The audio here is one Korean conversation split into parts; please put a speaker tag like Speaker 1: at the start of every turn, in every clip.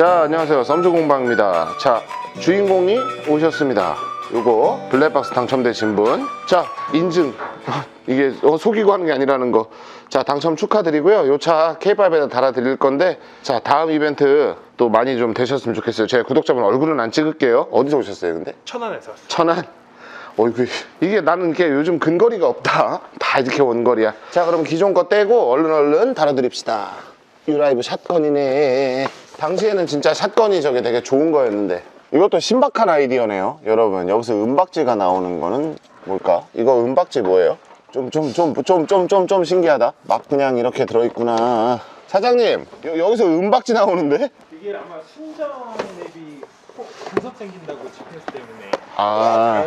Speaker 1: 자 안녕하세요. 썸주공방입니다. 자 주인공이 오셨습니다. 요거 블랙박스 당첨되신 분자 인증. 이게 어, 속이고 하는 게 아니라는 거 자 당첨 축하드리고요. 요 차 K5에다 달아드릴 건데 자 다음 이벤트 또 많이 좀 되셨으면 좋겠어요. 제 구독자분 얼굴은 안 찍을게요. 어디서 오셨어요 근데?
Speaker 2: 천안에서 왔어요.
Speaker 1: 천안? 어이구 이게 나는 이게 요즘 근거리가 없다. 다 이렇게 원거리야. 자 그럼 기존 거 떼고 얼른 얼른 달아드립시다. 유라이브 샷건이네 당시에는 진짜 샷건이 저게 되게 좋은 거였는데 이것도 신박한 아이디어네요 여러분 여기서 은박지가 나오는 거는 뭘까 이거 은박지 뭐예요? 좀 좀 좀 좀 좀 좀좀 신기하다 막 그냥 이렇게 들어있구나 사장님 여, 여기서 은박지 나오는데?
Speaker 2: 이게 아마 순정 앱이 꼭 분석 생긴다고 GPS 때문에
Speaker 1: 아.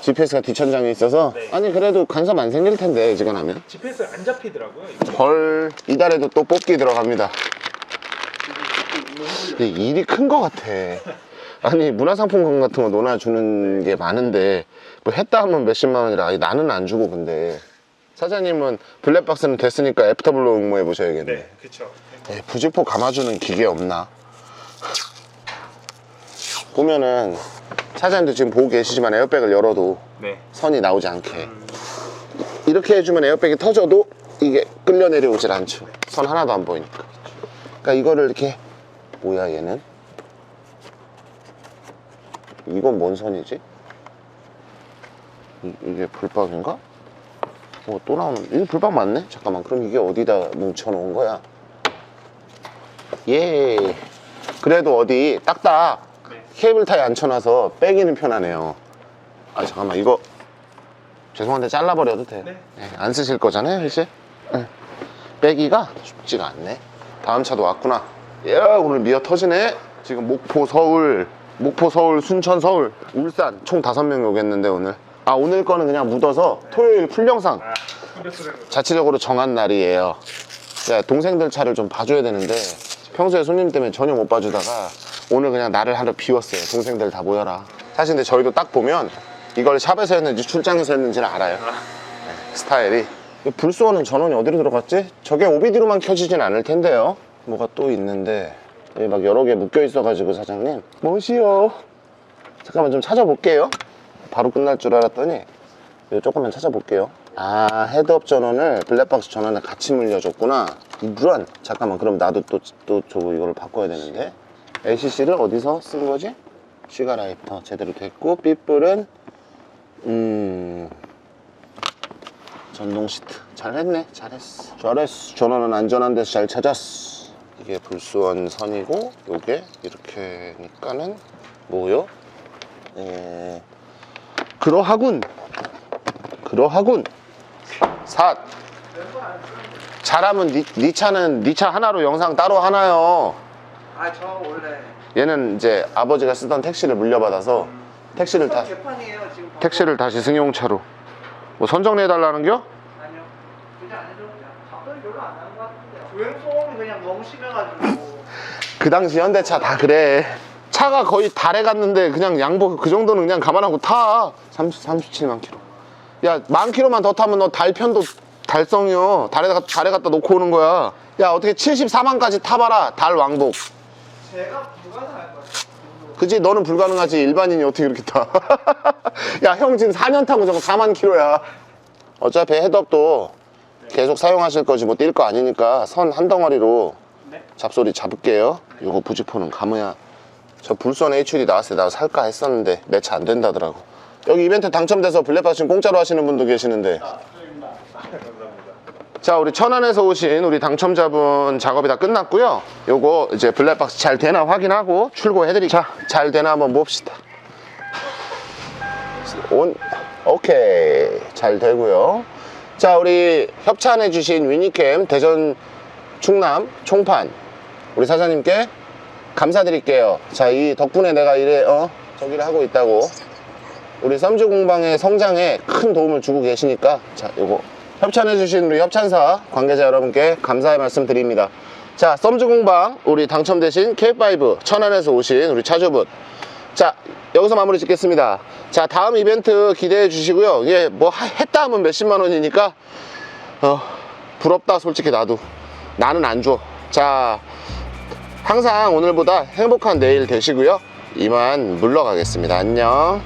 Speaker 1: GPS가 뒷천장에 있어서
Speaker 2: 네.
Speaker 1: 아니 그래도 간섭 안 생길 텐데 지금 하면
Speaker 2: GPS 안 잡히더라고요. 이거.
Speaker 1: 헐 이달에도 또 뽑기 들어갑니다 일이 큰 거 같아. 아니 문화상품권 같은 거 논아주는 게 많은데 뭐 했다 하면 몇십만 원이라. 아니, 나는 안 주고 근데. 사장님은 블랙박스는 됐으니까 애프터블로 응모해 보셔야겠네.
Speaker 2: 네, 그렇죠.
Speaker 1: 에, 부직포 감아주는 기계 없나? 보면은 사장님도 지금 보고 계시지만 에어백을 열어도
Speaker 2: 네.
Speaker 1: 선이 나오지 않게. 이렇게 해주면 에어백이 터져도 이게 끌려 내려오질 않죠. 선 하나도 안 보이니까. 그러니까 이거를 이렇게 뭐야 얘는 이건 뭔 선이지? 이, 이게 불박인가? 어 또 나오는 이거 불박 맞네? 잠깐만 그럼 이게 어디다 뭉쳐 놓은 거야? 예 그래도 어디 딱딱
Speaker 2: 네.
Speaker 1: 케이블 타에 앉혀놔서 빼기는 편하네요 아 잠깐만 이거 죄송한데 잘라버려도 돼.
Speaker 2: 네.
Speaker 1: 네, 안 쓰실 거잖아요, 이제? 네. 빼기가 쉽지가 않네. 다음 차도 왔구나. 야, 오늘 미어 터지네. 지금 목포, 서울, 목포, 서울, 순천, 서울, 울산 총 다섯 명 오겠는데 오늘. 아, 오늘 거는 그냥 묻어서 토요일 풀영상 자체적으로 정한 날이에요. 야, 동생들 차를 좀 봐줘야 되는데 평소에 손님 때문에 전혀 못 봐주다가 오늘 그냥 나를 하루 비웠어요. 동생들 다 모여라. 사실 근데 저희도 딱 보면 이걸 샵에서 했는지 출장에서 했는지는 알아요. 네, 스타일이. 이 불소원은 전원이 어디로 들어갔지? 저게 OBD로만 켜지진 않을 텐데요. 뭐가 또 있는데 여기 막 여러 개 묶여 있어가지고 사장님 뭐시여? 잠깐만 좀 찾아볼게요. 바로 끝날 줄 알았더니 이거 조금만 찾아볼게요. 아, 헤드업 전원을 블랙박스 전원에 같이 물려줬구나. 이런. 잠깐만, 그럼 나도 또, 또 저거 이거를 바꿔야 되는데. LCC를 어디서 쓴 거지? 시가라이터 제대로 됐고, 삐뿔은, 음, 전동 시트. 잘했네, 잘했어. 잘했어. 전원은 안전한 데서 잘 찾았어. 이게 불수원 선이고, 요게 이렇게니까는, 뭐요? 에, 그러하군. 그러하군. 삿. 잘하면 니, 니 차는 니 차 하나로 영상 따로 하나요.
Speaker 3: 아 저 원래
Speaker 1: 얘는 이제 아버지가 쓰던 택시를 물려받아서 택시를 다
Speaker 3: 개판이에요 지금
Speaker 1: 택시를 다시 승용차로. 뭐 선정해 달라는겨?
Speaker 3: 아니요 그냥 안 해도 그냥 답변 별로 안 하는 것 같은데요 그냥 너무 심해가지고
Speaker 1: 그 당시 현대차 다 그래. 차가 거의 달에 갔는데 그냥 양보 그 정도는 그냥 감안하고 타. 30, 37만 킬로. 야, 만 킬로만 더 타면 너 달편도 달성이요. 달에, 가- 달에 갖다 놓고 오는 거야. 야, 어떻게 74만까지 타봐라. 달 왕복.
Speaker 3: 제가 불가능할 것 같아요
Speaker 1: 그지? 너는 불가능하지. 일반인이 어떻게 이렇게 타. 야, 형 지금 4년 타고 저거 4만 킬로야. 어차피 헤드업도 계속 사용하실 거지 뭐 뛸 거 아니니까 선 한 덩어리로
Speaker 2: 네.
Speaker 1: 잡소리 잡을게요. 요거 부직포는 감아야. 저 불선 HUD 나왔을 때 나 살까 했었는데 매차 안 된다더라고. 여기 이벤트 당첨돼서 블랙박스 공짜로 하시는 분도 계시는데.
Speaker 2: 감사합니다.
Speaker 1: 자, 우리 천안에서 오신 우리 당첨자분 작업이 다 끝났고요. 요거 이제 블랙박스 잘 되나 확인하고 출고해드릴게요. 자, 잘 되나 한번 봅시다. 온, 오케이. 잘 되고요. 자, 우리 협찬해주신 위니캠 대전 충남 총판 우리 사장님께 감사드릴게요. 자, 이 덕분에 내가 이래, 어, 저기를 하고 있다고. 우리 썸주 공방의 성장에 큰 도움을 주고 계시니까, 자, 요거. 협찬해 주신 우리 협찬사 관계자 여러분께 감사의 말씀 드립니다. 자, 썸주 공방, 우리 당첨되신 K5 천안에서 오신 우리 차주분. 자, 여기서 마무리 짓겠습니다. 자, 다음 이벤트 기대해 주시고요. 이게 뭐 하- 했다 하면 몇십만 원이니까, 어, 부럽다, 솔직히 나도. 나는 안 줘. 자, 항상 오늘보다 행복한 내일 되시고요. 이만 물러가겠습니다. 안녕.